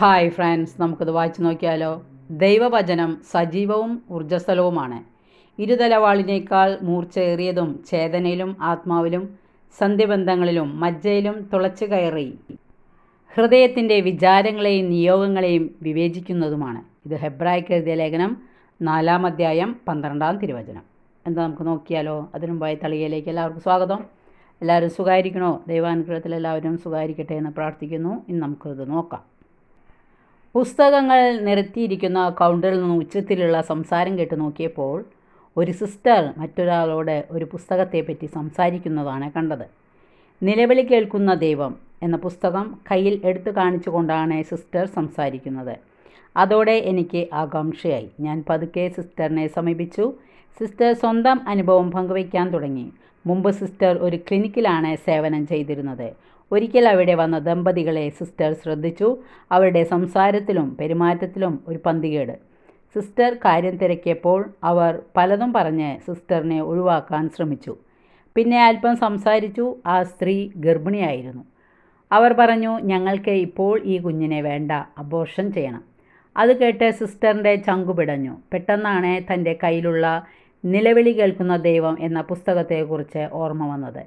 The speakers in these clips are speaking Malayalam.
ഹായ് ഫ്രണ്ട്സ് നമുക്കത് വായിച്ചു നോക്കിയാലോ? ദൈവവചനം സജീവവും ഊർജസ്വലവുമാണ്. ഇരുതലവാളിനേക്കാൾ മൂർച്ചയേറിയതും ചേതനയിലും ആത്മാവിലും സന്ധിബന്ധങ്ങളിലും മജ്ജയിലും തുളച്ചു കയറി ഹൃദയത്തിന്റെ വിചാരങ്ങളെയും നിയോഗങ്ങളെയും വിവേചിക്കുന്നതുമാണ്. ഇത് ഹെബ്രായ്ക്ക് എഴുതിയ ലേഖനം നാലാം അധ്യായം പന്ത്രണ്ടാം തിരുവചനം. എന്താ നമുക്ക് നോക്കിയാലോ? അതിനു മുമ്പായി തളികയിലേക്ക് എല്ലാവർക്കും സ്വാഗതം. എല്ലാവരും സുഖമായിരിക്കണോ? ദൈവാനുഗ്രഹത്തിൽ എല്ലാവരും സുഖമായിരിക്കട്ടെ എന്ന് പ്രാർത്ഥിക്കുന്നു. ഇനി നമുക്കത് നോക്കാം. പുസ്തകങ്ങൾ നിരത്തിയിരിക്കുന്ന കൗണ്ടറിൽ നിന്ന് ഉച്ചത്തിലുള്ള സംസാരം കേട്ട് നോക്കിയപ്പോൾ ഒരു സിസ്റ്റർ മറ്റൊരാളോട് ഒരു പുസ്തകത്തെപ്പറ്റി സംസാരിക്കുന്നതാണ് കണ്ടത്. നിലവിളി കേൾക്കുന്ന ദൈവം എന്ന പുസ്തകം കയ്യിൽ എടുത്തു കാണിച്ചുകൊണ്ടാണ് സിസ്റ്റർ സംസാരിക്കുന്നത്. അതോടെ എനിക്ക് ആകാംക്ഷയായി. ഞാൻ പതുക്കെ സിസ്റ്ററിനെ സമീപിച്ചു. സിസ്റ്റർ സ്വന്തം അനുഭവം പങ്കുവയ്ക്കാൻ തുടങ്ങി. മുമ്പ് സിസ്റ്റർ ഒരു ക്ലിനിക്കിലാണ് സേവനം ചെയ്തിരുന്നത്. ഒരിക്കൽ അവിടെ വന്ന ദമ്പതികളെ സിസ്റ്റർ ശ്രദ്ധിച്ചു. അവരുടെ സംസാരത്തിലും പെരുമാറ്റത്തിലും ഒരു പന്തികേട്. സിസ്റ്റർ കാര്യം തിരക്കിയപ്പോൾ അവർ പലതും പറഞ്ഞ് സിസ്റ്ററിനെ ഒഴിവാക്കാൻ ശ്രമിച്ചു. പിന്നെ അല്പം സംസാരിച്ചു. ആ സ്ത്രീ ഗർഭിണിയായിരുന്നു. അവർ പറഞ്ഞു ഞങ്ങൾക്ക് ഇപ്പോൾ ഈ കുഞ്ഞിനെ വേണ്ട. അബോർഷൻ ചെയ്യണം. അത് കേട്ട് സിസ്റ്ററിന്റെ ചങ്കുപിടഞ്ഞു പെട്ടെന്നാണ് തന്റെ കയ്യിലുള്ള നിലവിളി കേൾക്കുന്ന ദൈവം എന്ന പുസ്തകത്തെക്കുറിച്ച് ഓർമ്മ വന്നത്.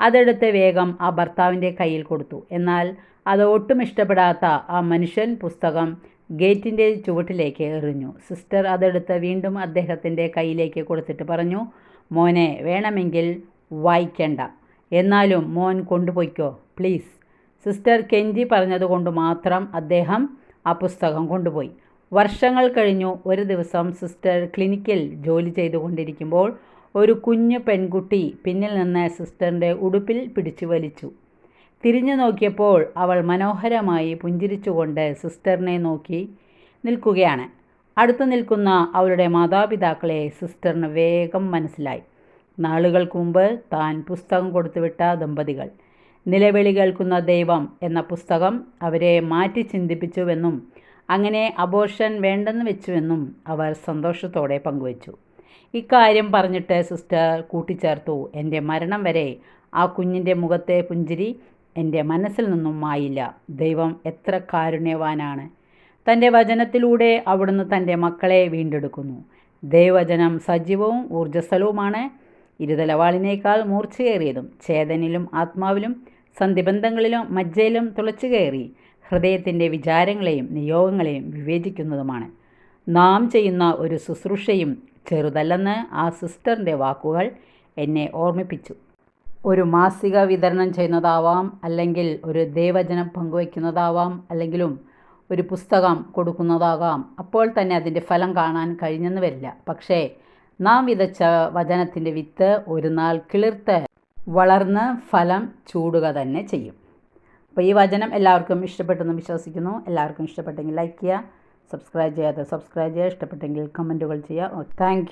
അതെടുത്ത് വേഗം ആ ഭർത്താവിന്റെ കയ്യിൽ കൊടുത്തു. എന്നാൽ അത് ഒട്ടും ഇഷ്ടപ്പെടാത്ത ആ മനുഷ്യൻ പുസ്തകം ഗേറ്റിന്റെ ചുവട്ടിലേക്ക് എറിഞ്ഞു. സിസ്റ്റർ അതെടുത്ത് വീണ്ടും അദ്ദേഹത്തിന്റെ കയ്യിലേക്ക് കൊടുത്തിട്ട് പറഞ്ഞു മോനെ വേണമെങ്കിൽ വായിക്കണ്ട. എന്നാലും മോൻ കൊണ്ടുപോയിക്കോ പ്ലീസ്. സിസ്റ്റർ കെഞ്ചി പറഞ്ഞതുകൊണ്ട് മാത്രം അദ്ദേഹം ആ പുസ്തകം കൊണ്ടുപോയി. വർഷങ്ങൾ കഴിഞ്ഞു ഒരു ദിവസം സിസ്റ്റർ ക്ലിനിക്കിൽ ജോലി ചെയ്തുകൊണ്ടിരിക്കുമ്പോൾ ഒരു കുഞ്ഞു പെൺകുട്ടി പിന്നിൽ നിന്ന് സിസ്റ്ററിന്റെ ഉടുപ്പിൽ പിടിച്ചു വലിച്ചു. തിരിഞ്ഞു നോക്കിയപ്പോൾ അവൾ മനോഹരമായി പുഞ്ചിരിച്ചുകൊണ്ട് സിസ്റ്ററിനെ നോക്കി നിൽക്കുകയാണ്. അടുത്തു നിൽക്കുന്ന അവളുടെ മാതാപിതാക്കളെ സിസ്റ്ററിന് വേഗം മനസ്സിലായി. നാളുകൾക്ക് മുമ്പ് താൻ പുസ്തകം കൊടുത്തുവിട്ട ദമ്പതികൾ. നിലവിളി കേൾക്കുന്ന ദൈവം എന്ന പുസ്തകം അവരെ മാറ്റി ചിന്തിപ്പിച്ചുവെന്നും അങ്ങനെ അബോർഷൻ വേണ്ടെന്ന് വെച്ചുവെന്നും അവർ സന്തോഷത്തോടെ പങ്കുവച്ചു. ഇക്കാര്യം പറഞ്ഞിട്ട് സിസ്റ്റർ കൂട്ടിച്ചേർത്തു. എന്റെ മരണം വരെ ആ കുഞ്ഞിന്റെ മുഖത്തെ പുഞ്ചിരി എന്റെ മനസ്സിൽ നിന്നും മായില്ല. ദൈവം എത്ര കാരുണ്യവാനാണ്. തന്റെ വചനത്തിലൂടെ അവിടുന്ന് തന്റെ മക്കളെ വീണ്ടെടുക്കുന്നു. ദൈവവചനം സജീവവും ഊർജസ്വലവുമാണ്. ഇരുതലവാളിനേക്കാൾ മൂർച്ചയേറിയതും ചേതനിലും ആത്മാവിലും സന്ധിബന്ധങ്ങളിലും മജ്ജയിലും തുളച്ചു കയറി ഹൃദയത്തിന്റെ വിചാരങ്ങളെയും നിയോഗങ്ങളെയും വിവേചിക്കുന്നതുമാണ്. നാം ചെയ്യുന്ന ഒരു ശുശ്രൂഷയും ചെറുതല്ലെന്ന് ആ സിസ്റ്ററിന്റെ വാക്കുകൾ എന്നെ ഓർമ്മിപ്പിച്ചു. ഒരു മാസിക വിതരണം ചെയ്യുന്നതാവാം അല്ലെങ്കിൽ ഒരു ദേവചനം പങ്കുവയ്ക്കുന്നതാവാം അല്ലെങ്കിലും ഒരു പുസ്തകം കൊടുക്കുന്നതാകാം. അപ്പോൾ തന്നെ അതിന്റെ ഫലം കാണാൻ കഴിഞ്ഞെന്ന് വരില്ല. പക്ഷേ നാം വിതച്ച വചനത്തിന്റെ വിത്ത് ഒരു നാൾ കിളിർത്ത് വളർന്ന് ഫലം ചൂടുക തന്നെ ചെയ്യും. അപ്പോൾ ഈ വചനം എല്ലാവർക്കും ഇഷ്ടപ്പെട്ടെന്ന് വിശ്വസിക്കുന്നു. എല്ലാവർക്കും ഇഷ്ടപ്പെട്ടെങ്കിൽ ലൈക്ക് ചെയ്യുക സബ്സ്ക്രൈബ് ചെയ്യാതെ സബ്സ്ക്രൈബ് ചെയ്യുക ഇഷ്ടപ്പെട്ടെങ്കിൽ കമന്റുകൾ ചെയ്യുക. താങ്ക്